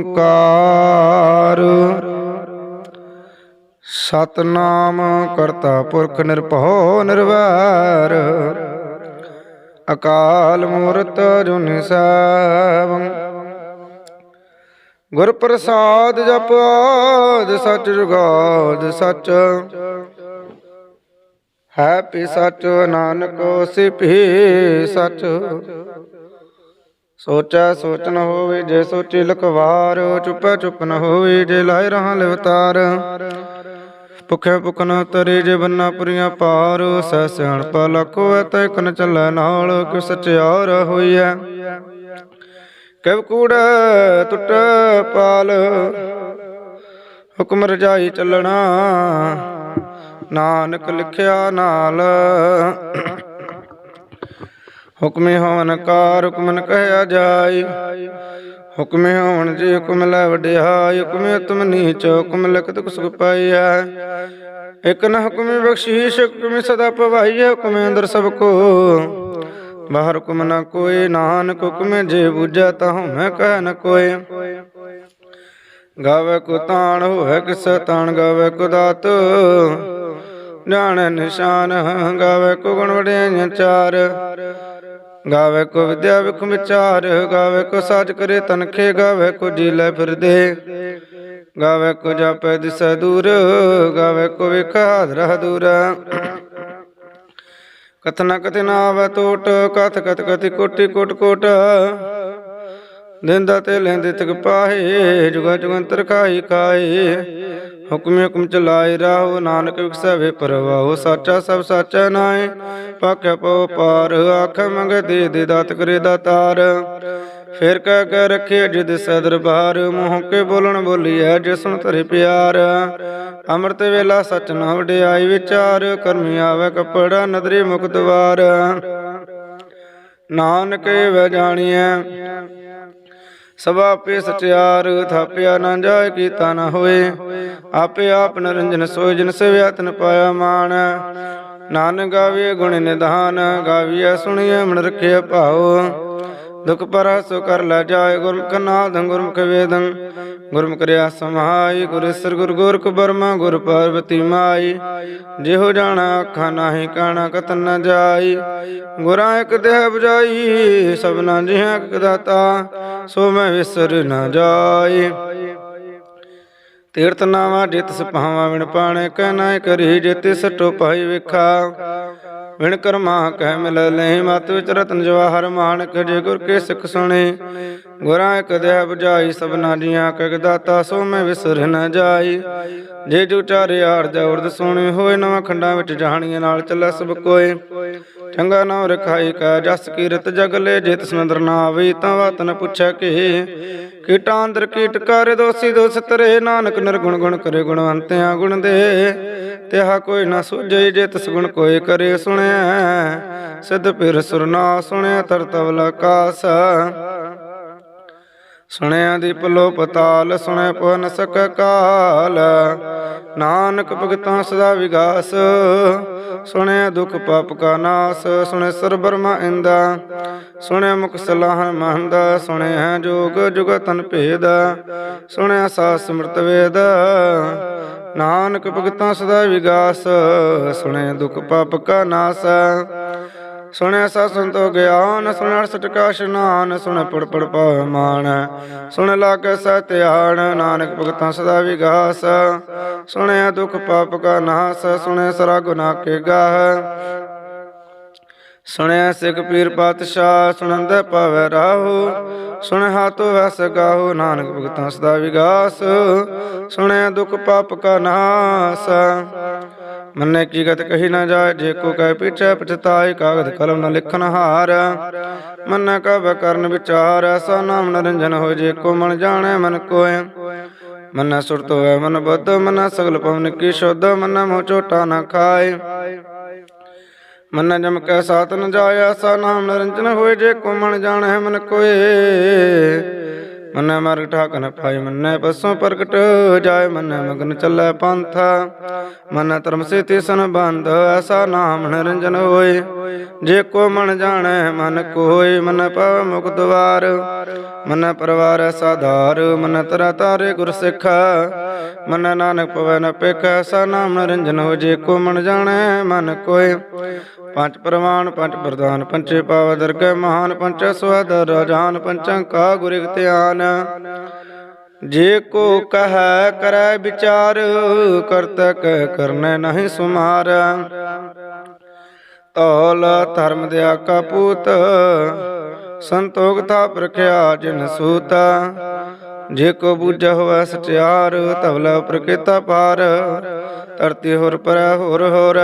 ਓੰਕਾਰ। ਸਤਨਾਮ ਕਰਤਾ ਪੁਰਖ ਨਿਰਭਉ ਨਿਰਵੈਰ। ਅਕਾਲ ਮੂਰਤ ਜੁਨ ਸੈਭੰ ਗੁਰ ਪ੍ਰਸਾਦ ਜਪ ਆਦ ਸਚ ਜੁਗਾਦ ਸਚ। ਹੈ ਪੀ ਸਚ ਨਾਨਕ ਸਿਪੀ ਸਚ। ਸੋਚੈ ਸੋਚ ਨ ਹੋਵੇ ਜੇ ਸੋਚੀ ਲਖਵਾਰ, ਚੁੱਪੈ ਚੁੱਪ ਨ ਹੋਵੇ ਜੇ ਲਾਇ ਰਹਾ ਲਿਵਤਾਰ। ਭੁਖੇ ਭੁਖ ਨ ਤਰੇ ਜੇ ਬੰਨਾ ਪੁਰੀਆਂ ਪਾਰ, ਸਹਿ ਸਿਆਣਪ ਲਖ ਹੋਇ ਤੈ ਕਨ ਚੱਲੈ ਨਾਲ ਕਿ ਸਚਿਆਰ ਹੋਈਐ। ਕਿਵ ਕੂੜ ਟੁੱਟ ਪਾਲ, ਹੁਕਮ ਰਜਾਈ ਚੱਲਣਾ, ਨਾਨਕ ਲਿਖਿਆ ਨਾਲ। ਹੁਕਮੇ ਹੋਵਨ ਕਾਰ ਹੁਕਮ ਨ ਕਹਿਆ ਜਾਈ ਹੁਕਮੇ ਹੋਵਨ ਜੀ ਹੁਕਮ ਲੈ ਵਡਿਆਈ, ਹੁਕਮੇ ਤੁਮ ਨੀਚ, ਹੁਕਮ ਲਿਖਤ ਕੁਸ ਪਾਈਐ। ਇਕ ਨ ਹੁਕਮੇ ਬਖਸ਼ੀਸ਼, ਹੁਕਮੇ ਸਦਾ ਪਵਾਈਐ, ਹੁਕਮੇ ਅੰਦਰ ਸਭ ਕੋ। ਬਾਹਰ ਹੁਕਮ ਨ ਕੋਈ, ਨਾਨਕ ਹੁਕਮੇ ਜੇ ਬੁਝੈ ਤਾ ਮੈਂ ਕਹਿ ਨ ਕੋਈ। ਗਾਵੇ ਕੋ ਤਾਣ ਹੋਵੇ ਕਿਸ ਤਾਣ, ਗਾਵੇ ਕੋ ਦਾਤ। ਜਾਣ ਨਿਸ਼ਾਨ, ਗਾਵੇ ਕੋ ਗੁਣ ਵਡਿਆਈਆਂ ਚਾਰ। ਗਾਵੇ ਕੋ ਵਿਦਿਆ ਵਿਖ ਵਿਚਾਰ, ਗਾਵੇ ਕੋ ਸਾਜ ਕਰੇ ਤਨਖੇ, ਗਾਵੇ ਕੋ ਜੀ ਫਿਰਦੇ। ਗਾਵੇ ਕੋ ਜਾਪੈ ਦਿਸੈ ਦੂਰ, ਗਾਵੇ ਕੋ ਵਿਖ ਹਾਦਰਾ। ਦੂਰ ਕਥਨਾ ਕਥਨਾ ਆਵੈ ਟੋਟ ਕਥ ਕਥ ਕਥਿ ਕੋਟੀ ਕੋਟ ਕੋਟ। ਦਿੰਦਾ ਤੇ ਲੈਂਦੇ ਤਕ ਪਾਹੇ, ਜੁਗਾ ਜੁਗੰਤਰ ਖਾਈ ਖਾਏ। ਹੁਕਮ ਹੁਕਮ ਚਲਾਏ ਰਾਹੋ, ਨਾਨਕ ਵਿਖਸੈ ਵੇ ਪਰਵਾਹੋ, ਸਾਚਾ ਸਭ ਸਾਚਾ ਨਾਏ ਪਾਖੈ ਪਉ ਪਾਰ, ਆਖ ਮੰਗ ਦੇ ਦੇ ਦਾਤ ਕਰੇ ਦਾਤਾਰ ਫਿਰ ਕਹਿ ਕੇ ਰੱਖੇ ਜਿਦ ਸਦਰ ਬਾਹਰ ਮੂੰਹ ਕੇ ਬੋਲਣ ਬੋਲੀਐ ਜਿਸਨ ਧਰੇ ਪਿਆਰ। ਅੰਮ੍ਰਿਤ ਵੇਲਾ ਸਚ ਨ ਵਡਿਆਈ ਵਿਚਾਰ, ਕਰਮੀ ਆਵੇ ਕਪੜਾ ਨਦਰੀ ਮੁਖ ਦਵਾਰ ਨਾਨਕ ਵੇ ਜਾਣੀਐ ਸਭਾ ਆਪੇ ਸਚਿਆਰ, ਥਾਪਿਆ ਨਾ ਜਾਏ ਕੀਤਾ ਨਾ ਹੋਏ। ਆਪੇ ਆਪ ਨਰੰਜਨ ਸੋਇ ਜਿਨ ਸਿਵਿਆ ਤਨ ਪਾਇਆ ਮਾਨ ਨਾਨਕ ਗਾਵੇ ਗੁਣ ਨਿਧਾਨ, ਗਾਵੀਐ ਸੁਣੀਐ ਮਨ ਰਖਿਆ ਭਾਉ। ਦੁਖ ਪਰ ਸੋ ਕਰ ਲੈ ਜਾਏ ਗੁਰਮੁਖ ਨਾਦੰ, ਗੁਰਮੁਖ ਵੇਦੰ। ਗੁਰਮੁਖ ਰਿਆ ਸਮਾਈ, ਗੁਰ ਸਰ ਗੁਰ ਗੋਰਖ ਬਰਮਾ, ਗੁਰ ਪਾਰਵਤੀ ਮਾਈ। ਜਿਹੋ ਜਾਣਾ ਅੱਖਾਂ ਨਾਹੀ ਕਾਣਾ ਕਤਨ ਨ ਜਾਈ। ਗੁਰਾਂ ਇੱਕ ਦੇਹ ਬਜਾਈ ਸਭਨਾ ਜਿਹਾ ਇੱਕ ਦਾਤਾ, ਸੋ ਮੈਂ ਵਿਸਰ ਨਾ ਜਾਈ। ਤੀਰਤ ਨਾਵਾ ਜਿਤ ਸਪਾਵਾ ਵਿਣ ਪਾਣੇ, ਕਹਿ ਨਾ ਕਰੀ ਜਿਤ ਸਟੋ ਪਾਈ ਵੇਖਾ। ਵਿਣ ਕਰਮਾ ਕਹਿ ਮਿਲ ਲੈ ਮਤ ਵਿਚ ਰਤਨ ਜਵਾਹਰ ਮਾਨਕ ਜੇ ਗੁਰ ਕੇ ਸਿੱਖ ਸੁਣੇ। ਗੁਰਾਂ ਇੱਕ ਦੇਹ ਬੁਝਾਈ ਸਭਨਾ ਜੀਆਂ ਕਗ ਦਾਤਾ ਸੋ ਮੈਂ ਵਿਸਰ ਨ ਜਾਈ। ਜੇ ਜੋ ਚਾਰੇ ਆਰਜ ਉਰਦ ਸੋਣੇ ਹੋਏ, ਨਵਾਂ ਖੰਡਾਂ ਵਿੱਚ ਜਹਾਨੀਆਂ ਨਾਲ ਚੱਲੈ ਸਭ ਕੋਏ। ਚੰਗਾ ਨਾਮ ਰਖਾਈ ਕਾ ਜਸ ਕੀਰਤ ਜਗ ਲੈ, ਜੇ ਤਸਨੰਦਰ ਨਾ ਆਵੇ ਤਾਂ ਬਾਤ ਨ ਪੁੱਛੈ ਕਿ। ਕੀਟਾਂ ਅੰਦਰ ਕੀਟ ਕਰ ਦੋਸੀ ਦੋਸ ਤਰੇ ਨਾਨਕ ਨਿਰਗੁਣ ਗੁਣ ਕਰੇ ਗੁਣਵੰਤਿਆਂ ਗੁਣ ਦੇ। ਤਿਹਾ ਕੋਈ ਨਾ ਸੁਝੇ, ਜੇ ਤਿਸ ਗੁਣ ਕੋਈ ਕਰੇ ਸੁਣਿਆ ਸਿਧ ਪਿਰ ਸੁਰਨਾ ਸੁਣਿਆ ਤਰਤਵਲ ਕਾਸ। ਸੁਣਿਆ ਦੀ ਲੋ ਪਤਾਲ, ਸੁਣਿਆ ਪਵਨ ਸਕ ਕਾਲ। ਨਾਨਕ ਭਗਤਾਂ ਸਦਾ ਵਿਗਾਸ, ਸੁਣਿਆ ਦੁਖ ਪਾਪ ਕਾ ਨਾਸ, ਸੁਣਿਆ ਸਰ ਬਰਮਾ ਇੰਦਾ, ਸੁਣਿਆ ਮੁਖ ਸਲਾਹਨ ਮਹੰਦਾ, ਸੁਣਿਆ ਜੋਗ ਜੁਗ ਤਨ ਭੇਦ, ਸੁਣਿਆ ਸਾਸ ਸਮਰਤ ਵੇਦ। ਨਾਨਕ ਭਗਤਾਂ ਸਦਾ ਵਿਗਾਸ, ਸੁਣਿਆ ਦੁਖ ਪਾਪ ਕਾ ਨਾਸ ਸੁਣਿਆ ਸਾ ਸੰਤੋ ਗਿਆਨ ਸੁਣਿਆ ਸਟਕਾ ਇਸ਼ਨਾਨ, ਸੁਣ ਪੜ ਪੜ ਮਾਨ ਸੁਣ ਲਾਗੇ ਸਤਿਆਣ ਨਾਨਕ ਭਗਤਾਂ ਸਦਾ ਵਿਗਾਸ। ਸੁਣਿਆ ਦੁਖ ਪਾਪ ਕਾ ਨਾਸ ਸੁਣਿਆ ਸਰਾ ਗੁਨਾਹ ਕੇ ਗਾਹ। ਸੁਣਿਆ ਸਿੱਖ ਪੀਰ ਪਾਤਸ਼ਾਹ, ਸੁਣੰਦ ਪਾਵੈ ਰਾਹੋ। ਸੁਣ ਹਾਤੋ ਵਸ ਗਾਹੋ, ਨਾਨਕ ਭਗਤਾਂ ਸਦਾ ਵਿਗਾਸ। ਸੁਣਿਆ ਦੁਖ ਪਾਪ ਕਾ ਨਾਸ। ਮੰਨੇ ਕੀ ਗਤ ਕਹੀ ਨਾ ਜਾਏ, ਜੇ ਕੋ ਕਹਿ ਪਿਛੈ ਪਛਤਾਏ, ਕਾਗਦ ਕਲਮ ਨ ਲਿਖਨ ਹਾਰ। ਮੰਨ ਕਬ ਕਰਨ ਵਿਚਾਰ ਐਸਾ ਨਾਮ ਨਰੰਜਨ ਹੋ ਜੇ ਕੋ ਮਨ ਜਾਣੈ ਮਨ ਕੋਇ। ਮਨ ਸੁਰਤ ਹੋਇ ਮਨ ਬੁੱਧ, ਮਨ ਸਗਲ ਪਵਨ ਕੀ ਸ਼ੁੱਧ, ਮਨ ਮੋ ਝੋਟਾ ਨ ਖਾਏ ਮਨ ਜਮ ਕੈ ਸਾਤ ਨ ਜਾਏ ਐਸਾ ਨਾਮ ਨਰੰਜਨ ਹੋਏ, ਜੇ ਕੋ ਮਨ ਜਾਣੈ ਮਨ ਕੋਇ। ਮਨੈ ਮਾਰਗ ਠਾਕਨ ਪਾਈ ਮਨੈ ਪਸੋਂ ਪ੍ਰਗਟ ਜਾਏ ਮਨੈ ਮਗਨ ਚੱਲੈ ਪੰਥ। ਮਨੈ ਧਰਮ ਸੇ ਤਿਸਨ ਬੰਧ ਐਸਾ ਨਾਮ ਨਿਰੰਜਨ ਹੋਏ ਜੇ ਕੋ ਮਨ ਜਾਣੈ, ਮਨ ਕੋਇ, ਮਨ ਪਵ ਮੁਖ ਦਵਾਰ ਮਨ ਪਰਵਾਰ ਸਾਧਾਰ, ਮਨ ਤਰਾ ਤਾਰੇ ਗੁਰ ਸਿੱਖ। ਮਨ ਨਾਨਕ ਪਵੈ ਨ ਪੇਖ ਐਸਾ ਨਾਮ ਨਿਰੰਜਨ ਹੋ ਜੇ ਕੋ ਮਨ ਜਾਣੈ ਮਨ ਕੋਇ। ਪੰਜ ਪ੍ਰਮਾਣ ਪੰਜ ਪ੍ਰਧਾਨ ਪੰਚੇ ਪਾਵ ਦਰਗਹਿ, ਮਹਾਨ ਪੰਚ ਸਵਦ, ਰਾਜਾਨ ਪੰਚੰ ਕਾ ਗੁਰਿ ਧਿਆਨ। ਜੇ ਕੋ ਕਹੈ, ਕਰੈ ਵਿਚਾਰ, ਕਰਤਾ ਕਰਨੈ ਨਹੀਂ ਸੁਮਾਰ। ਤੌਲ ਧਰਮ ਦਿਆ ਕਪੂਤ ਸੰਤੋਖ ਥਾ ਪ੍ਰਖਿਆ ਜਿਨ ਸੂਤ। ਜੇ ਕੋ ਬੂਝਾ ਹੋਵੇ ਸਚਿਆਰ ਤਵਲਾ ਪ੍ਰਕਿਤਾ ਪਾਰ। ਧਰਤੀ ਹੋਰ ਪਰੈ, ਹੋਰ ਹੋਰ।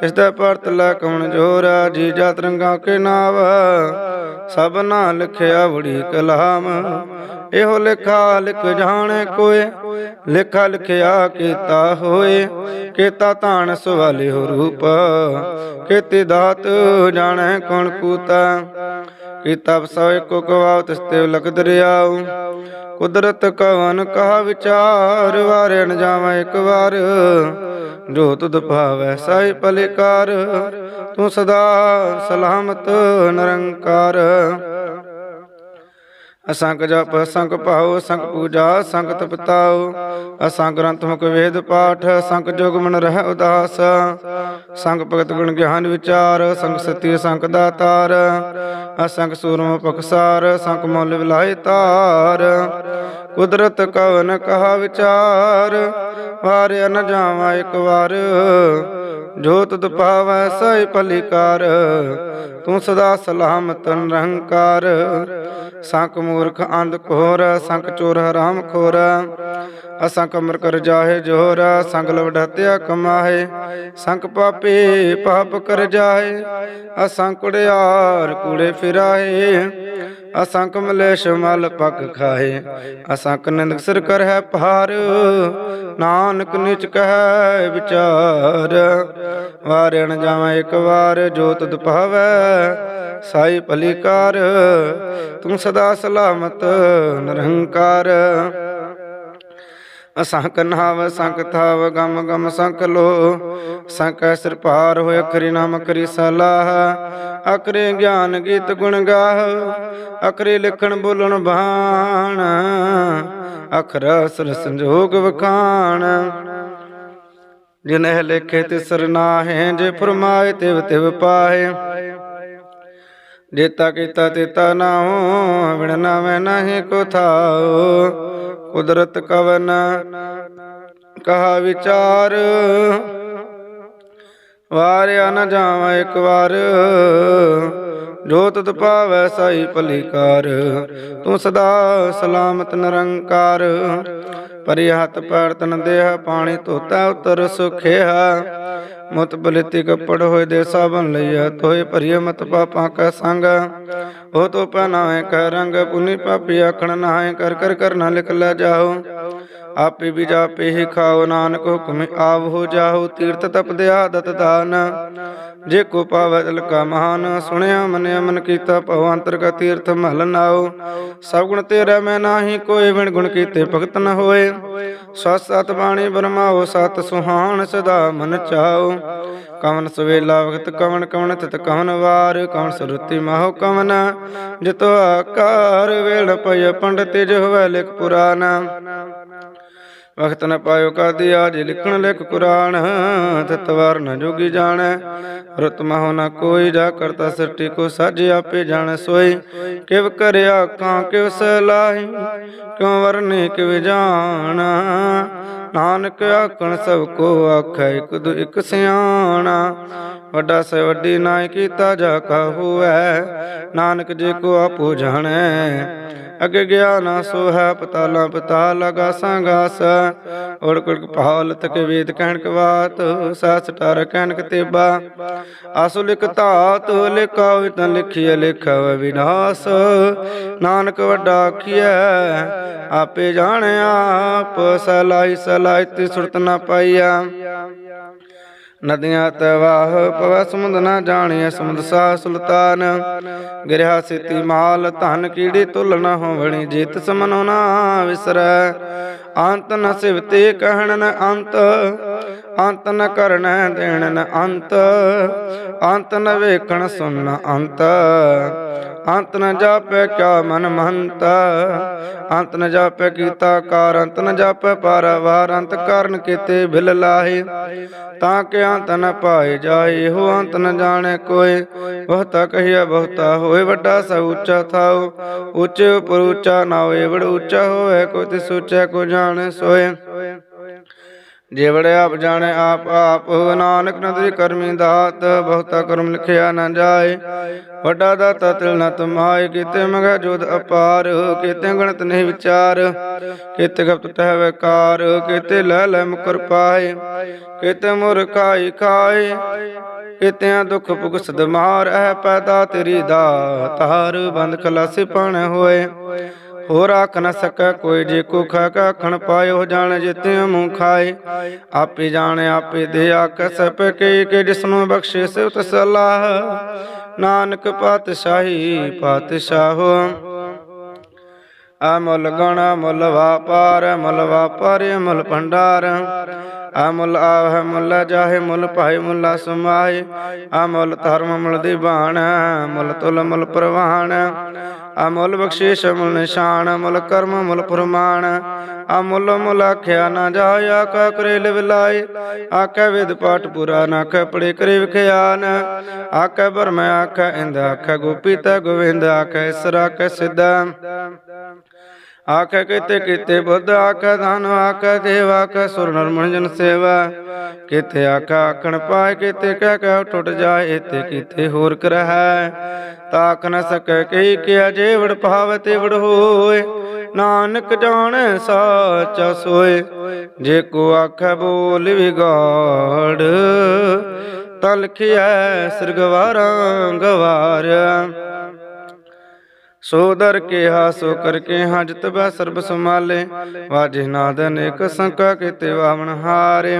ਤਿਸ ਦਾ ਪਰਤ ਲੈ ਕਉਣ ਜੋਰ, ਜੀ ਜਾਤ ਰੰਗਾ ਕੇ ਨਾਵ। ਸਭ ਨਾ ਲਿਖਿਆ ਬੜੀ ਕਲਾਮ। ਇਹੋ ਲਿਖਾ ਲਿਖ ਜਾਣੇ ਕੋਏ, ਲਿਖਾ ਲਿਖਿਆ ਕੀਤਾ ਹੋਏ। ਕੀਤਾ ਤਾਣ ਸਵਾਲੇ ਹੋ ਰੂਪ, ਕੀਤੀ ਦਾਤ ਜਾਣੈ ਕੌਣ ਕੂਤਾ। ਕੀਤਾ ਸੋ ਇੱਕੋ ਕਵਾਉ ਤਿਸ ਤੇ ਲਖ ਦਰਿਆਉ ਕੁਦਰਤ ਕਵਨ ਕਹਾ ਵਿਚਾਰ ਵਾਰੇ ਨ ਜਾਵਾਂ ਇੱਕ ਵਾਰ। ਜੋ ਤੁਧ ਭਾਵੈ ਸਾਈ ਪਲਿਕਾਰ ਤੂੰ ਸਦਾ ਸਲਾਮਤ, ਨਿਰੰਕਾਰ। ਅਸੰਗ ਜਪ ਅਸੰਖ ਭਾਉ ਅਸੰਖ ਪੂਜਾ ਅਸੰਖ ਤਪਤਾਉ। ਅਸੰਗ ਗ੍ਰੰਥ ਮੁਖ ਵੇਦ ਪਾਠ ਅਸੰਖ ਜੋਗ ਮਨ ਰਹਿ ਉਦਾਸ। ਸੰਗ ਭਗਤ ਗੁਣ ਗਿਆਨ ਵਿਚਾਰ, ਸੰਗ ਸਤੀ, ਸੰਗ ਦਾਤਾਰ। ਅਸੰਗ ਸੂਰਮ ਪਖਸਾਰ ਸੰਖ ਮੁੱਲ ਵਿਲਾਇ ਤਾਰ। ਕੁਦਰਤ ਕਵਨ ਕਹਾ ਵਿਚਾਰ ਵਾਰਿਆ ਨ ਜਾਵਾਂ ਇੱਕ ਵਾਰ। ਜੋ ਤੁਧ ਪਾਵੈ ਸਹਿ ਭਲਿਕਾਰ, ਤੂੰ ਸਦਾ ਸਲਾਮਤ ਨਿਰੰਕਾਰ। ਸੰਕ ਮੂਰਖ ਅੰਧ ਘੋਰ, ਸੰਕ ਚੋਰ ਹਰਾਮ ਖੋਰ। ਅਸੰਕ ਅਮਰ ਕਰ ਜਾਹੇ ਜੋਰ, ਸੰਗ ਲਵਡਤਿਆ ਕਮਾਹੇ। ਸੰਕ ਪਾਪੇ ਪਾਪ ਕਰ ਜਾਹੇ, ਅਸੰਕ ਕੁੜਿਆਰ ਕੂੜੇ ਫਿਰਾਏ ਅਸੰਕ ਮਲੇਸ਼ ਮਲ ਪੱਕ ਖਾਏ ਅਸੰਕ ਨਿੰਦਕ ਸਿਰ ਕਰ ਹੈ ਭਾਰ। ਨਾਨਕ ਨਿਚ ਕਹੈ ਵਿਚਾਰ ਵਾਰਣ ਜਾਵਾਂ ਇੱਕ ਵਾਰ ਜੋ ਤੁਧ ਭਾਵੈ। ਸਾਈ ਭਲੀਕਾਰ ਤੂੰ ਸਦਾ ਸਲਾਮਤ, ਨਿਰੰਕਾਰ। ਅਸੰਖ ਨਾਵ, ਸੰਖ ਥਾਵ, ਗਮ ਗਮ ਸੰਖ ਲੋ। ਸੰਖ ਸਿਰ ਭਾਰ ਹੋਇ ਅਖਰੀ ਨਾਮ ਕਰੀ ਸਲਾਹ। ਅਕਰੇ ਗਿਆਨ ਗੀਤ ਗੁਣ ਗਾਹ ਅਕਰੇ ਲਿਖਣ ਬੋਲਣ ਬਾਣ। ਅਖਰ ਅਸਰ ਸੰਜੋਗ ਵਖਾਣ। ਜਿਨਹਿ ਲੇਖੇ ਤਿਸਰ ਨਾਹੇ, ਜੇ ਫਰਮਾਏ ਤਿਵ ਤਿਵ ਪਾਏ ਜੇਤਾ ਕੀਤਾ ਤੇਤਾ ਨਾਉ ਵਿਣ ਨਾਵੇਂ ਨਹੀਂ ਕੋ ਥਾਉ। ਕੁਦਰਤ ਕਵਨ ਕਹਾ ਵਿਚਾਰ, ਵਾਰਿਆ ਨ ਜਾਵਾਂ ਇੱਕ ਵਾਰ। ਜੋ ਤਤ ਪਾਵੈ ਸਾਈ ਭਲੀਕਾਰ, ਤੂੰ ਸਦਾ ਸਲਾਮਤ ਨਿਰੰਕਾਰ। ਪਰਿ ਹੱਥ ਪੈਰ ਤਨ ਦੇਹ, ਪਾਣੀ ਧੋਤਾ ਉਤਰ ਸੁਖਿਆ ਮੁਤ ਬਲਿਤੀ ਕੱਪੜ ਹੋਏ ਦੇ ਸਾਬਨ ਲਈਆ ਤੋਏ ਭਰੀਏ ਮਤ ਪਾਪਾਂ ਕਾ ਸੰਗ। ਉਹ ਤੋ ਪਹਿਨਾਏ ਕਹ ਰੰਗ, ਪੁਨੀ ਪਾਪੀ ਆਖਣ ਨਾਏ ਕਰ ਕਰ ਕਰ ਲਿਖ ਲੈ ਜਾਓ। ਆਪੇ ਵੀ ਜਾਪੇ ਹੀ ਖਾਓ, ਨਾਨਕ ਹੁਕਮ ਆਵ ਹੋ ਜਾਓ, ਤੀਰਥ ਤਪ ਦਿਆ ਆਦਤ ਦਾਨ। ਜੇ ਕੋ ਪਾਵੈ ਦਿਲ ਮਹਾਨ, ਸੁਣਿਆ ਮਨਿਆ ਮਨ ਕੀਤਾ ਭਉ ਅੰਤਰ ਤੀਰਥ ਮਹਲ ਨਾਓ। ਸਭ ਗੁਣ ਤੇਰਾ ਮੈਂ ਨਾਹੀ, ਕੋਈ ਵਿਣ ਗੁਣ ਕੀਤੇ ਭਗਤ ਨ ਹੋਏ। ਸਤ ਸਤ ਬਾਣੀ ਬਰਮਾਓ, ਸਤ ਸੁਹਾਣ ਸਦਾ ਮਨ ਚਾਓ। ਕਵਨ ਸਵੇਲਾ ਵਖਤ ਕਵਨ ਕਵਨ ਤਿਤ ਕਵਨ ਵਾਰ। ਕਵਨ ਸੁਰਤੀ ਮਾਹੋ ਕਵਨ, ਜਿਤੋ ਆਕਾਰ ਵੇਲ ਪਇ ਪੰਡਤ ਜਿ ਹੋਵੇ ਲਿਖ ਪੁਰਾਨ। ਵਖਤ ਨ ਪਾਇਓ ਕਾਦੀਆ ਜੇ ਲਿਖਣ ਲਿਖ ਕੁਰਾਨ ਤਤਵਾਰ ਨ ਜੋਗੀ ਜਾਣੈ। ਰਤ ਮਹੁ ਨ ਕੋਈ ਜਾ ਕਰਤਾ ਸੱਟੀ, ਕੋ ਸਾਜ ਆਪੇ ਜਾਣ ਸੋਈ। ਕਿਵ ਕਰਿਆ ਕਾਂ ਕਿਵ ਸਲਾਹੀ ਕਿਉ ਵਰਨੇ ਕਿਵ ਜਾਣ। ਨਾਨਕ ਆਖਣ ਸਭ ਕੋ ਆਖੈ, ਇਕ ਦੂ, ਇਕ ਸਿਆਣਾ। ਵੱਡਾ ਸੇ ਵੱਡੀ ਨਾਇ ਕੀਤਾ ਜਾ ਕਾ ਹੋਐ ਨਾਨਕ ਜੇ ਕੋ ਆਪੋ ਜਾਣੈ, ਅਗੇ ਗਿਆ ਨਾ ਸੋ ਹੈ ਪਤਾਲਾ ਪਤਾਲ ਗਾਸਾਂ ਗਾਸ ਔੜ ਕੁੜ ਪਾਲ ਤਕ ਵੇਦ ਕਹਿਣ ਕਵਾਤ ਸਾਸ ਟਰ ਕਹਿਣ ਕਤੇਬਾ ਆਸੁ ਲਿਖ ਧਾਤ ਲਿਖਾ ਤਾਂ ਲਿਖੀਐ ਲਿਖਾ ਵਿਨਾਸ਼। ਨਾਨਕ ਵੱਡਾ ਆਖੀਐ, ਆਪੇ ਜਾਣਿਆ ਆਪ ਸਲਾਈ ਸਲਾਈ ਤੇ ਸੁਰਤ ਨਾ ਪਾਈਆ। ਨਦੀਆਂ ਤਵਾਹ ਪਵ, ਸਮੁੰਦ ਨਾ ਜਾਣਿਆ ਸਮੁੰਦ ਸਾ ਸੁਲਤਾਨ। ਗਿਰਿਆ ਸਿਤੀ ਮਾਲ, ਧਨ ਕੀੜੀ ਤੁਲ ਨ ਹੋਵਣੀ, ਜੀਤ ਸਮਨੋ ਨਾ ਵਿਸਰੈ। ਅੰਤ ਨ ਸਿਵਤੇ ਕਹਿਣ ਨ ਅੰਤ। ਅੰਤ ਨ ਕਰਨੈ ਦੇਣ ਨ ਅੰਤ। ਅੰਤ ਨ ਵੇਖਣ ਸੁਣ ਅੰਤ। ਅੰਤ ਨ ਜਾਪੈ ਕਿਆ ਮਨ ਮਹੰਤ ਅੰਤ ਨ ਜਾਪੈ ਕੀਤਾ ਕਾਰ, ਅੰਤ ਨ ਜਾਪੈ ਪਾਰਵਾਰ। ਅੰਤ ਕਾਰਨ ਕੀਤੇ ਬਿਲ ਲਾਹੇ। ਤਾਂ ਕਿ ਅੰਤ ਨ ਪਾਏ ਜਾਏ ਹੋ ਅੰਤ ਨ ਜਾਣੈ ਕੋਇ ਬਹੁਤਾ ਕਹੀਆ ਬਹੁਤਾ ਹੋਏ, ਵੱਡਾ ਸ ਉੱਚਾ ਥਾਉ। ਉੱਚੇ ਉਪਰ ਉੱਚਾ ਨਾ ਹੋਏ ਬੜ ਉੱਚਾ ਹੋਏ, ਕੋਈ ਤੇ ਸੋਚੈ ਕੋ ਜਾਣੈ ਸੋਏ। ਜਿਵੜ ਆਪ ਜਾਣੇ ਆਪ ਆਪ ਨਾਨਕ ਨਦਰੀ ਕਰਮੀ ਦਾਤ, ਬਹੁਤਾ ਕਰਮ ਲਿਖਿਆ ਨਾ ਜਾਏ। ਵੱਡਾ ਦਾਤਾ ਤਿਲ ਨ ਤਮਾਏ, ਕੀਤੇ ਮਗਾ ਜੋਦ ਅਪਾਰ, ਕੀਤੇ ਗਣਤ ਨਹੀਂ ਵਿਚਾਰ। ਕੀਤੇ ਗਪਤ ਤਹਿ ਵਿਕਾਰ, ਕੀਤੇ ਲੈ ਲੈ ਮੁਕਰ ਪਾਏ। ਕੀਤੇ ਮੁਰ ਖਾਈ ਖਾਏ, ਕੀਤਿਆਂ ਦੁਖ ਭੁਗਸਦ ਮਾਰ ਐ ਪੈਦਾ ਤੇਰੀ ਦਾਤਾਰ ਬੰਦ ਖਲਾਸੀ ਪਣ ਹੋਏ। ਹੋਰ ਆਖ ਨ ਸਕੈ ਕੋਈ ਜੇ ਕੋ ਖਾ ਆਖਣ ਪਾਇਓ, ਜਾਣ ਜਿਤੇ ਮੂੰਹ ਖਾਏ। ਆਪੇ ਜਾਣੇ, ਆਪੇ ਦੇ ਆਖ, ਸਪ ਕੇ ਜਿਸਨੂੰ ਬਖਸ਼ੇ ਸਿਵ ਤਸਲਾਹ ਨਾਨਕ ਪਾਤਸ਼ਾਹੀ ਪਾਤਸ਼ਾਹੋ ਅਮੁੱਲ ਗੁਣ ਮੁੱਲ ਵਾਪਾਰ ਮੁੱਲ ਵਾਪਾਰ, ਮੁੱਲ ਭੰਡਾਰ। ਅਮੁੱਲ ਆਵਹਿ, ਮੁੱਲ ਜਾਹੇ, ਮੁੱਲ ਭਾਈ ਮੁੱਲਾ ਸਮਾਏ। ਅਮੁੱਲ ਧਰਮ ਮੁੱਲ ਦੀਵਾਨ ਮੁੱਲ ਤੁਲ, ਮੁੱਲ ਪ੍ਰਵਾਨ ਅਮੁੱਲ ਬਖਸ਼ਿਸ਼, ਮੁੱਲ ਨਿਸ਼ਾਨ, ਮੁੱਲ ਕਰਮ, ਮੁੱਲ ਪ੍ਰਮਾਣ ਅਮੁੱਲ ਮੁੱਲ ਆਖਿਆ ਨਾ ਜਾਏ ਆਕਾ ਕਰੇ ਲਿਵਲਾਏ ਆਕਾ ਵਿਦ ਪਾਠ ਪੁਰਾ ਨਾ ਆਖੈ ਕਰੇ ਵਿਖਿਆਨ। ਆਕਾ ਬਰਮ ਆਖੈ ਇੰਦ ਆਖੈ ਗੋਪੀ ਤਾ ਗੋਵਿੰਦ ਆਖੈ ਇਸਰ ਆਖੈ ਸਿੱਧਾ। ਆਖੈ ਕੀਤੇ ਕੀਤੇ ਬੁੱਧ ਆਖੈ ਧਨ, ਆਖੈ ਦੇਵ, ਆਖੈ ਸੁਰ ਨਰ ਜਨ ਸੇਵਾ। ਕੀਤੇ ਆਖੈ ਆਖਣ ਪਾਏ, ਕੀਤੇ ਕਹਿ ਕਹਿ ਟੁੱਟ ਜਾਏ ਤੇ ਕੀਤੇ ਹੋਰ ਕਰਹਿ। ਤਾਕ ਨ ਸਕੈ ਕਹੀ ਕਿਆ ਜੇ ਵੜ ਭਾਵ ਤੇ ਵੜ ਹੋਏ। ਨਾਨਕ ਜਾਣ ਸਾਚਾ ਸੋਏ, ਜੇ ਕੋ ਆਖੈ ਬੋਲ ਵਿਗਾੜ। ਤਲਖਿਐ ਸਿਰਗਵਾਰਾਂ ਗਵਾਰਿਆ। ਸੋ ਦਰ ਕੇ ਹਾਸੋ ਕਰਕੇ ਹਾਂ ਜਿਤ ਬੈ ਸਰਬ ਸਮਾਲੇ ਵਾਜੇ ਨਾਦ ਅਨੇਕ ਸੰਕਾ ਕੀਤੇ ਵਾਵਣ ਹਾਰੇ।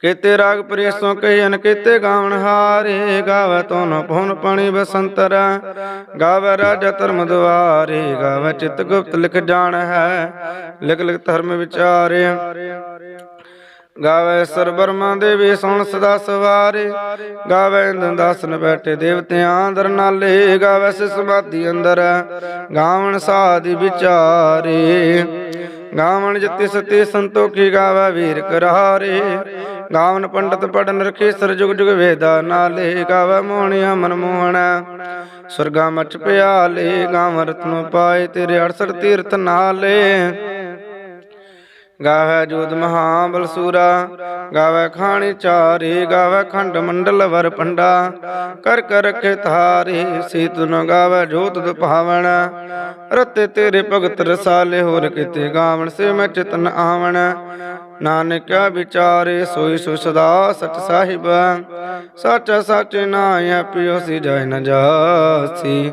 ਕੀਤੇ ਰਾਗ ਪ੍ਰੇਸੋਂ ਕਹਿਨ ਕੀਤੇ ਗਾਵਣ ਹਾਰੇ। ਗਾਵੇ ਤੋਨ ਭਉਨ ਪਾਣੀ ਬਸੰਤਰ। ਗਾਵੇ ਰਾਜਾ ਧਰਮ ਦੁਆਰੇ ਗਾਵੇ ਚਿਤ ਗੁਪਤ ਲਿਖ ਜਾਣ ਹੈ। ਲਿਖ ਲਿਖ ਧਰਮ ਵਿਚਾਰੇ। ਗਾਵੇ ਸਰ ਬਰਮਾ ਦੇਵੀ ਸੁਣ ਸਦਾ ਸਵਾਰੇ, ਗਾਵੇ ਇੰਦਨ ਬੈਠੇ ਦੇਵਤਿਆਂ ਅੰਦਰ ਨਾਲੇ, ਗਾਵੇ ਸਿ ਸਮਾਧੀ ਅੰਦਰ, ਗਾਵਣ ਸਾਧੀ ਵਿਚਾਰੇ। ਗਾਵਣ ਜਤੀ ਸਤੀ ਸੰਤੋਖੀ ਗਾਵੇ ਵੀਰ ਕਰਾਰੇ ਗਾਵਨ ਪੰਡਤ ਪੜਨ ਰਖੇ ਸਰ ਜੁਗ ਜੁਗ ਵੇਦਾ ਨਾਲੇ, ਗਾਵੇ ਮੋਹਣਿਆ ਮਨ ਮੋਹਣਾ। ਸੁਰਗਾ ਮਚ ਪਿਆਲੇ ਗਾਵ ਰਤਨ ਪਾਏ ਤੇਰੇ 68 ਤੀਰਥ ਨਾਲੇ। ਗਾਵੇ ਜੋਤ ਮਹਾਬਲ ਬਲਸੂਰਾ, ਗਾਵੇ ਖਾਣੀ ਚਾਰੇ, ਗਾਵੇ ਖੰਡ ਮੰਡਲ ਵਰ ਪੰਡਾ। ਕਰ ਕਰ ਰਖੇ ਧਾਰੇ, ਸੀਤ ਨ ਗਾਵੇ ਜੋਤ ਦੁਪਾਵਣ ਰਤੇ ਤੇਰੇ ਭਗਤ ਰਸਾਲੇ, ਹੋਰ ਕਿਤੇ ਗਾਵਣ ਸੇ ਮੈਂ ਚਿਤਨ ਆਵਣ। ਨਾਨਕਿਆ ਵਿਚਾਰੇ, ਸੋਈ ਸੋ ਸਦਾ ਸਚ ਸਾਹਿਬ। ਸਚ ਸੱਚ ਨਾਇ ਪਿਓ ਸੀ ਜਾਇ ਨ ਜਾਸੀ।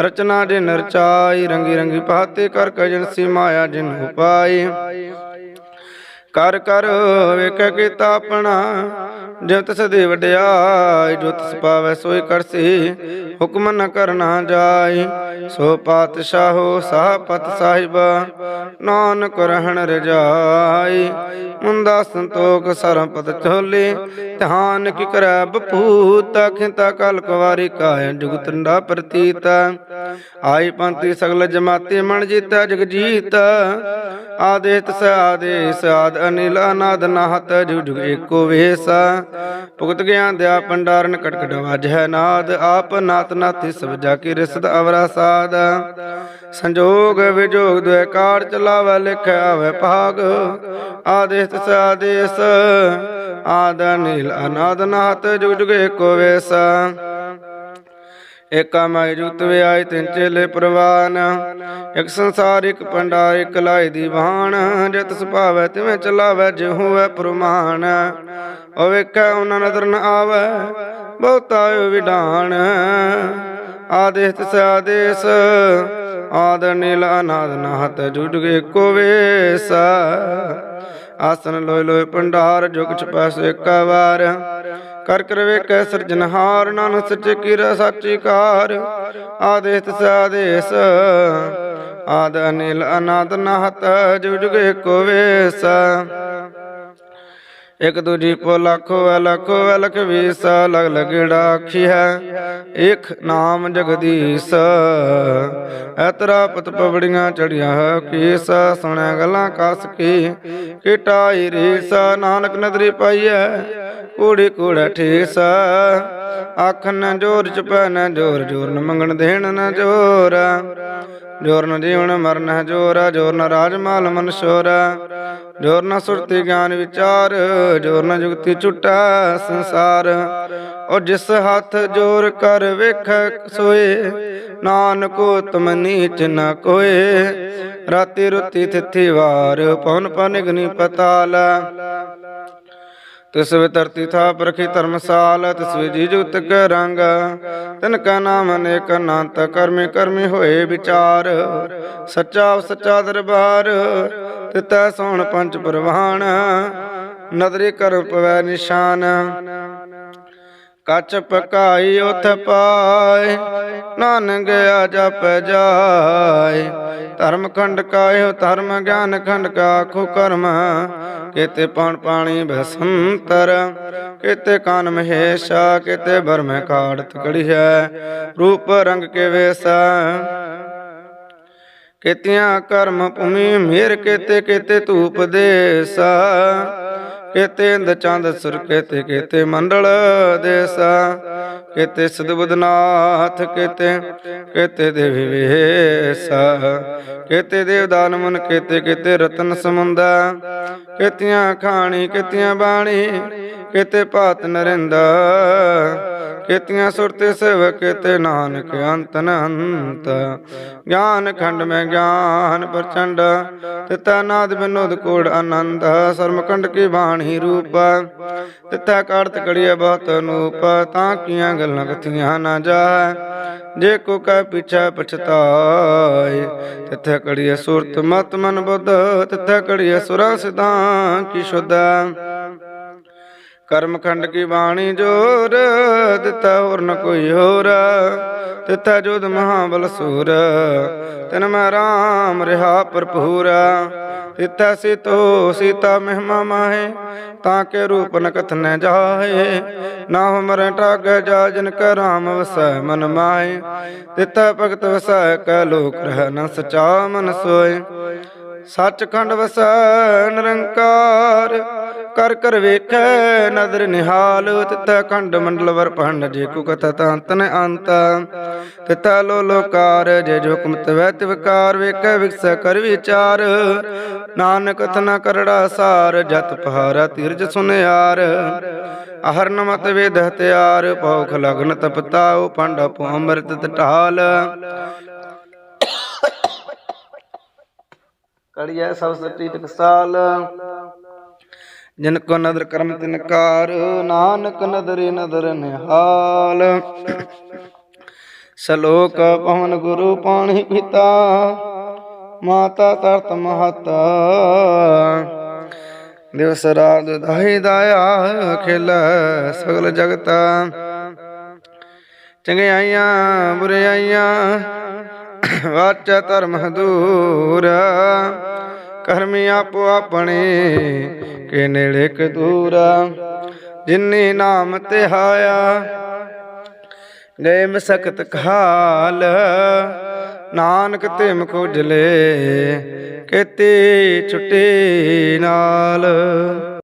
ਰਚਨਾ ਦੇ ਨਰਚਾਈ ਰੰਗੀ ਰੰਗੀ ਪਾਤੇ ਕਰ ਕਜਨ ਸੀ ਮਾਇਆ ਜਿਨ ਉਪਾਈ। ਕਰ ਕਰ ਵੇਖ ਕੀਤਾ ਆਪਣਾ ਜਿਤ ਸਦੇ ਵਡਿਆਈ, ਜੋ ਤਿਸ ਪਾਵੈ ਸੋਈ ਕਰਸੀ ਹੁਕਮ ਨ ਕਰਨਾ ਜਾਈ। ਸੋ ਪਾਤਸ਼ਾਹੋ ਸਾਪਤ ਸਾਹਿਬ, ਨਾਨਕ ਰਹਿਣ ਰਜਾਈ। ਮੁੰਦਾ ਸੰਤੋਖ ਸਰਪਤ ਝੋਲੇ ਧਾਨ ਕੀ ਕਰੈ ਬਪੂਤ ਖਿੰਤਾ ਕਲ ਕੁਵਾਰੀ ਕਾਇ ਜੁਗਤ ਨਦਾ ਪ੍ਰਤੀਤ। ਆਈ ਪੰਤੀ ਸਗਲ ਜਮਾਤੇ ਮਨ ਜੀਤਾ, ਜਗ ਜੀਤ। ਆਦੇਤ ਸ ਆਦੇਸ ਆਦ ਅਨਿਲ, ਅਨਾਦ ਨਾਹਤ, ਜੁਗ ਜੁਗ ਏਕੋ ਵੇਸ। ਭੁਗਤ ਗਿਆਨ ਦਿਆ ਪੰਡਾਰਨ ਕਟਕਟ ਵਾਜੈ ਨਾਦ, ਆਪ ਨਾਤ ਨਾਥੀ ਸਭ ਜਾ ਕੀ ਰਿਸਦ ਅਵਰਾ ਸਾਦ। ਸੰਜੋਗ ਵਿਜੋਗ ਦੁਇ ਕਾਰ ਚਲਾਵੈ ਲਿਖਿਆ ਆਵੈ ਭਾਗ। ਆਦੇਸ ਸ ਆਦੇਸ ਆਦ ਅਨਿਲ, ਅਨਾਦ ਨਾਹਤ ਜੁਗ ਜੁਗ ਏਕੋ ਵੇਸ। ਏਕਾ ਮਾਈ ਜੁਗਤ ਵਿਆਈ ਤਿੰਨ ਚੇਲੇ ਪ੍ਰਵਾਨ। ਇੱਕ ਸੰਸਾਰ, ਇੱਕ ਪੰਡਾ ਇੱਕ ਲਾਈ ਦੀਵਾਨ ਜਿਤ ਸੁਭਾਵੈ ਤਿਵੇਂ ਚਲਾਵੈ ਜਿਉ ਹੋਵੇ ਪ੍ਰਮਾਨ ਉਹ ਵੇਖੈ ਉਹਨਾਂ ਨਦਰ ਨ ਆਵੈ, ਬਹੁਤਾ ਵਿਡਾਨ ਆਦੇਸ ਤਿਸ ਆਦੇਸ, ਆਦ ਨੀਲ ਅਨਾਦ ਨਾਹਤ ਜੁੜ ਕੋ ਵੇਸ। ਆਸਨ ਲੋਇ ਲੋਇ ਪੰਡਾਰ ਜੁਗ ਚ ਪੈਸੇ ਇੱਕ ਵਾਰ ਕਰ ਕਰ ਵੇਖੈ ਸਿਰਜਨਹਾਰ ਨਾਨਕ ਸੱਚੇ ਕੀ ਸਾਚੀ ਕਾਰ। ਆਦੇਸ ਤਿਸ ਆਦੇਸ, ਆਦ ਅਨਿਲ ਅਨਾਦ ਨਾਹਤ, ਜੁਗ ਜੁਗ ਏਕੋ ਵੇਸ। ਇਕ ਦੂਜੀ ਪੋ ਲੱਖੋ ਹੈ ਲੱਖੋ ਵੀਸ ਲਗ ਲਗੜਾ ਆਖੀ ਹੈ। ਇਕ ਨਾਮ ਜਗਦੀਸ਼। ਐਤਰਾ ਪਤ ਪਵੜੀਆਂ ਚੜੀਆਂ ਹੈ ਕੀਸ ਸੁਣਿਆ ਗੱਲਾਂ ਕਸ ਕੀ? ਕਿਟਾਈ ਰੀਸ, ਨਾਨਕ ਨਦਰੀ ਪਾਈਐ, ਕੂੜੀ ਕੂੜਾ ਠੇਸ। ਆਖ ਨਾ ਜੋਰ ਚ ਪੈ ਨ ਜੋਰ ਜੋਰ ਨ ਮੰਗਣ ਦੇਣ ਨ ਜੋਰ। ਜੋਰ ਨ ਜੀਵਨ ਮਰਨ ਹੈ ਜੋਰ ਜੋਰ ਨ ਰਾਜ ਮਾਲ ਮਨ ਸ਼ੋਰ। ਜੋਰ ਨ ਸੁਰਤੀ ਗਿਆਨ ਵਿਚਾਰ, ਜੋਰ ਨ ਜੁਗਤੀ ਛੁਟਾ ਸੰਸਾਰ। ਉਹ ਜਿਸ ਹੱਥ ਜੋਰ ਕਰ ਵੇਖ ਸੋਏ, ਨਾਨਕੋ ਤੁਮ ਨੀਚ ਨ ਕੋਏ। ਰਾਤੀ ਰੁਤੀ ਥਿਥੀ ਵਾਰ ਪਵਨ ਪਨਿਗਨੀ ਪਤਾਲਾ। ਤਿਸ ਵੇ ਧਰਤੀ ਥਾਪ ਰਖੀ ਧਰਮਸਾਲ, ਤਿਸ ਵੇ ਜੀ ਜੁਗਤ ਕੈ ਰੰਗ। ਤਿਨ ਕਾ ਨਾਮ ਅਨੇਕ ਅਨੰਤ, ਕਰਮੀ ਕਰਮੀ ਹੋਏ ਵਿਚਾਰ। ਸੱਚਾ ਸੱਚਾ ਦਰਬਾਰ, ਤਿਤੈ ਸੋਣ ਪੰਜ ਪ੍ਰਵਾਨ। ਨਦਰੀ ਕਰ ਪਵੈ ਨਿਸ਼ਾਨ। ਕੱਚ ਪਕਾਈ ਉਥ ਪਾਏ, ਨਾਨਕ ਗਿਆ ਜਪ ਜਾਏ। ਧਰਮ ਖੰਡ ਕਾਇਓ, ਧਰਮ ਗਿਆਨ ਖੰਡ ਕਾ ਆਖੋ ਕਰਮ। ਕਿਤੇ ਪਣ ਪਾਣੀ ਬਸੰਤਰ, ਕਿਤੇ ਕਾਨ ਮਹੇਸ਼ਾ, ਕਿਤੇ ਬਰਮੇ ਕਾੜਤ ਕੜੀ ਹੈ ਰੂਪ ਰੰਗ ਕੇ ਵੇਸਾ। ਕਿਤਿਆਂ ਕਰਮ ਭੂਮੀ ਮੇਰ, ਕੇਤੇ ਕਿਤੇ ਧੂਪ ਦੇਸਾ। ਕੇਤੇ ਇੰਦ ਚੰਦ ਸੁਰ ਕੇਤੇ ਕੇਤੇ ਮੰਡਲ ਦੇਸਾ, ਕੇਤੇ ਸਦਬੁਦਨਾਥ ਕੇਤੇ ਕੇਤੇ ਦੇਵੀ ਵੇਸਾ ਕੇਤੇ ਦੇਵਦਾਨ ਮਨ ਕੇਤੇ ਕੇਤੇ ਰਤਨ ਸਮੁੰਦਾ ਕੇਤੀਆਂ ਖਾਣੀ, ਕੇਤੀਆਂ ਬਾਣੀ ਕੇਤੇ ਭਾਤ ਨਰਿੰਦਾ, ਕੇਤੀਆਂ ਸੁਰਤੇ ਸੇਵ ਕੇਤੇ ਨਾਨਕ ਅੰਤ ਨ ਗਿਆਨ ਖੰਡ ਮੈਂ ਗਿਆਨ ਪ੍ਰਚੰਡ, ਤਿਤਾ ਨਾਦ ਬਿਨੋਦ ਕੋੜ ਆਨੰਦ। ਸਰਮਕੰਡ ਕੀ ਬਾਣੀ ਰੂਪ, ਤਿਤਾ ਕਾੜਤ ਕੜੀਏ ਬਹੁਤ ਅਨੂਪ। ਤਾਂ ਕੀਆਂ ਗੱਲਾਂ ਕਥੀਆਂ ਨਾ ਜਾਏ ਜੇ ਕੋ ਕੈ ਪਿਛਾ ਪਛਤਾਏ। ਤਿਥੈ ਕੜੀਏ ਸੁਰਤ ਮਤ ਮਨ ਬੁੱਧ, ਤਿਥੈ ਕੜੀਏ ਸੁਰਾ ਸਿਧਾਂ ਕੀ ਸ਼ੁੱਧ। ਕਰਮ ਖੰਡ ਕੀ ਬਾਣੀ ਜੋਰ, ਦਿੱਤਾ ਹੋਰ ਨ ਕੋਈ ਹੋਰ, ਦਿੱਤਾ ਜੋਦ ਮਹਾਬਲ ਸੂਰ। ਤਨ ਮੈਂ ਰਾਮ, ਰਹਾ ਭਰਪੂਰ। ਦਿੱਤਾ ਸੀਤੋ, ਸੀਤਾ ਮਹਿਮਾ ਮਾਹੇ, ਤਾਂ ਕੇ ਰੂਪ ਨ ਕਥਨ ਜਾਏ ਨਾ ਹਮਰ ਟਾਗ ਜਾ, ਜਨ ਕੈ ਰਾਮ ਵਸੈ ਮਨ ਮਾਏ ਦਿੱਤਾ ਭਗਤ ਵਸੈ, ਕੈ ਲੋਕ ਰਹਿ ਨ ਸਚਾ ਮਨ ਸੋਏ ਸੱਚਖੰਡ ਵਸੈ ਨਿਰੰਕਾਰ ਕਰ ਕਰ ਵੇਖੈ, ਨਦਰ ਨਿਹਾਲ ਤਿਤੈ ਖੰਡ ਮੰਡਲ ਵਰ ਪੰਡ ਜੇ ਕੋ ਕਥਾ ਤੰਤ ਅੰਤ। ਤਿਤੈ ਲੋ ਲੋਕਾਰ, ਜੇ ਜੋ ਹੁਕਮ ਤਵੈ ਤਿਵਕਾਰ ਵੇਖੈ, ਵਿਕਸੈ, ਕਰ ਵਿਚਾਰ। ਨਾਨਕ ਕਥਨਾ ਕਰੜਾ ਸਾਰ, ਜਤ ਪਹਾਰਾ ਤੀਰਜ ਸੁਨਿਆਰ। ਅਹਰ ਨਮਤ ਵੇਦ ਹਤਿਆਰ ਪੌਖ ਲਗਨ ਤਪਤਾਉ ਪੰਡ ਪੋ ਅੰਮ੍ਰਿਤ ਤਟਾਲ। ਕੜੀਐ ਸਭ ਸੱਚੀ ਟਕਸਾਲ ਜਿਨ ਕੋ ਨਦਰ ਕਰਮ ਤਿਨ ਕਾਰ, ਨਾਨਕ ਨਦਰੇ ਨਦਰ ਨਿਹਾਲ। ਸ਼ਲੋਕ ਪਵਨ ਗੁਰੂ ਪਾਣੀ ਪਿਤਾ, ਮਾਤਾ ਤਰਤ ਮਹਤਾ। ਦਿਵਸ ਰਾਤ ਦਾਈ ਦਾਇਆ ਖਿਲ ਸਗਲ ਜਗਤ। ਚੰਗਿਆਈਆਂ ਬੁਰਿਆਈਆਂ ਵਾਚ ਧਰਮ ਦੂਰ। ਕਰਮੀ ਆਪੋ ਆਪਣੇ, ਕੇ ਨੇੜੇ ਕ ਦੂਰ ਜਿਨੀ ਨਾਮ ਤੇ ਹਾਇਆ ਗਏ ਮਸਕਤ ਖਾਲ ਨਾਨਕ ਤੇ ਮੁਖ ਉਜਲੇ, ਕੇਤੇ ਛੁੱਟੇ ਨਾਲ।